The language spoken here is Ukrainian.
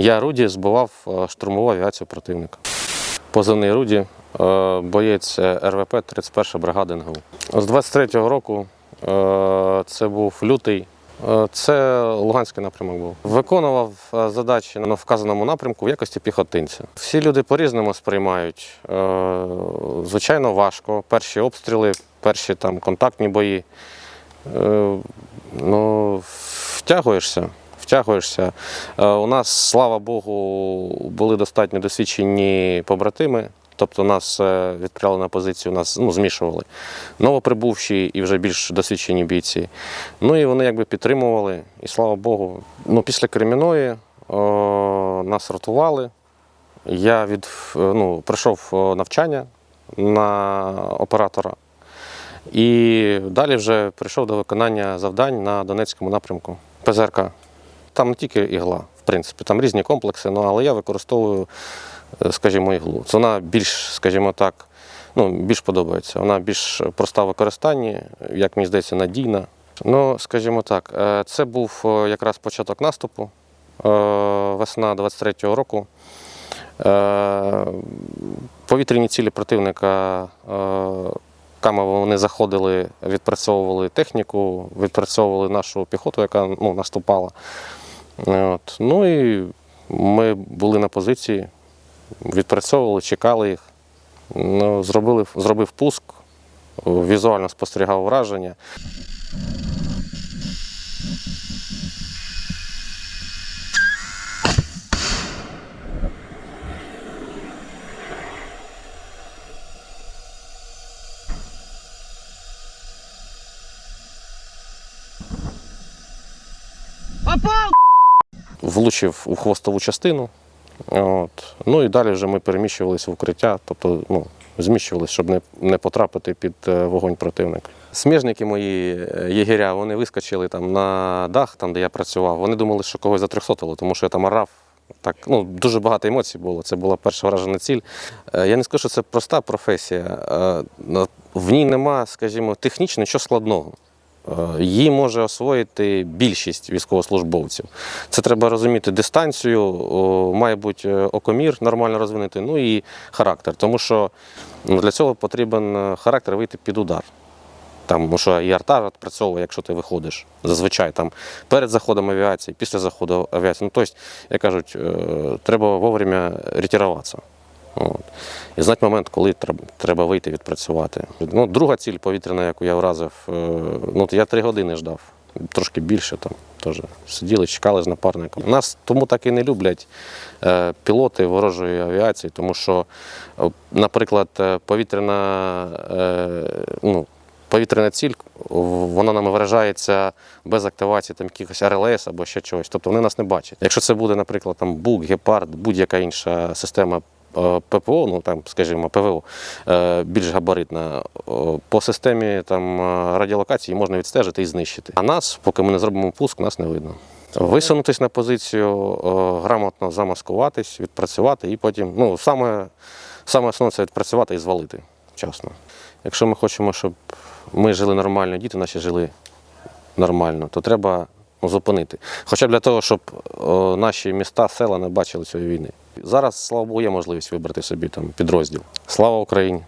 Я Руді збивав е, штурмову авіацію противника. Позивний Руді, е, боєць РВП 31 бригада НГУ. З 23-го року е, це був лютий. Це Луганський напрямок був. Виконував задачі на вказаному напрямку в якості піхотинця. Всі люди по-різному сприймають. Звичайно, важко. Перші обстріли, перші там контактні бої. Ну, втягуєшся. Втягуєшся. Е, У нас, слава Богу, були достатньо досвідчені побратими. Тобто нас е, відправили на позицію, нас ну, змішували. Новоприбувші і вже більш досвідчені бійці. Ну і вони якби підтримували. І слава Богу. Ну, після Креміної о, нас ротували. Я від, е, ну, пройшов навчання на оператора. І далі вже прийшов до виконання завдань на Донецькому напрямку. ПЗРК. Там не тільки ігла, в принципі, там різні комплекси, ну, але я використовую, е, скажімо, іглу. Це вона більш, скажімо так, ну, більш подобається. Вона більш проста в використанні, як мені здається, надійна. Ну, скажімо так, е, це був е, якраз початок наступу, весна 23-го року. Повітряні цілі противника е, Камово вони заходили, відпрацьовували техніку, відпрацьовували нашу піхоту, яка ну, наступала. От. Ну і ми були на позиції, відпрацьовували, чекали їх. Ну, зробили, зробив пуск, візуально спостерігав враження. Влучив у хвостову частину. От. Ну і далі вже ми переміщувалися в укриття, тобто ну, зміщувалися, щоб не, не потрапити під е, вогонь противника. Сміжники мої е, єгеря, вони вискочили там на дах, там, де я працював. Вони думали, що когось затрьохсотило, тому що я там орав. Так, ну, дуже багато емоцій було. Це була перша вражена ціль. Е, Я не скажу, що це проста професія. В ній нема, скажімо, технічно нічого складного. Е, Її може освоїти більшість військовослужбовців. Це треба розуміти дистанцію, має бути е, окомір нормально розвинути, ну і характер. Тому що ну, для цього потрібен е, характер вийти під удар. Там, ну, що і арта відпрацьовує, якщо ти виходиш. Зазвичай там перед заходом авіації, після заходу авіації. Ну, тобто, як кажуть, треба вовремя ретируватися. От. І знати момент, коли треба, вийти відпрацювати. Ну, друга ціль повітряна, яку я вразив, е, ну, я три години ждав, трошки більше там теж. Сиділи, чекали з напарником. Нас тому так і не люблять е, пілоти ворожої авіації, тому що, е, наприклад, повітряна, ну, повітряна ціль, вона нам виражається без активації там, якихось РЛС або ще чогось. Тобто вони нас не бачать. Якщо це буде, наприклад, там БУК, Гепард, будь-яка інша система ППО, ну там, скажімо, ПВО, е, більш габаритна, по системі там, е, радіолокації можна відстежити і знищити. А нас, поки ми не зробимо пуск, нас не видно. Висунутись на позицію, грамотно замаскуватись, відпрацювати і потім, ну, саме, саме основне це відпрацювати і звалити вчасно. Якщо ми хочемо, щоб ми жили нормально, діти наші жили нормально, то треба ну, зупинити. Хоча б для того, щоб наші міста, села не бачили цієї війни. Зараз, слава Богу, є можливість вибрати собі там підрозділ. Слава Україні!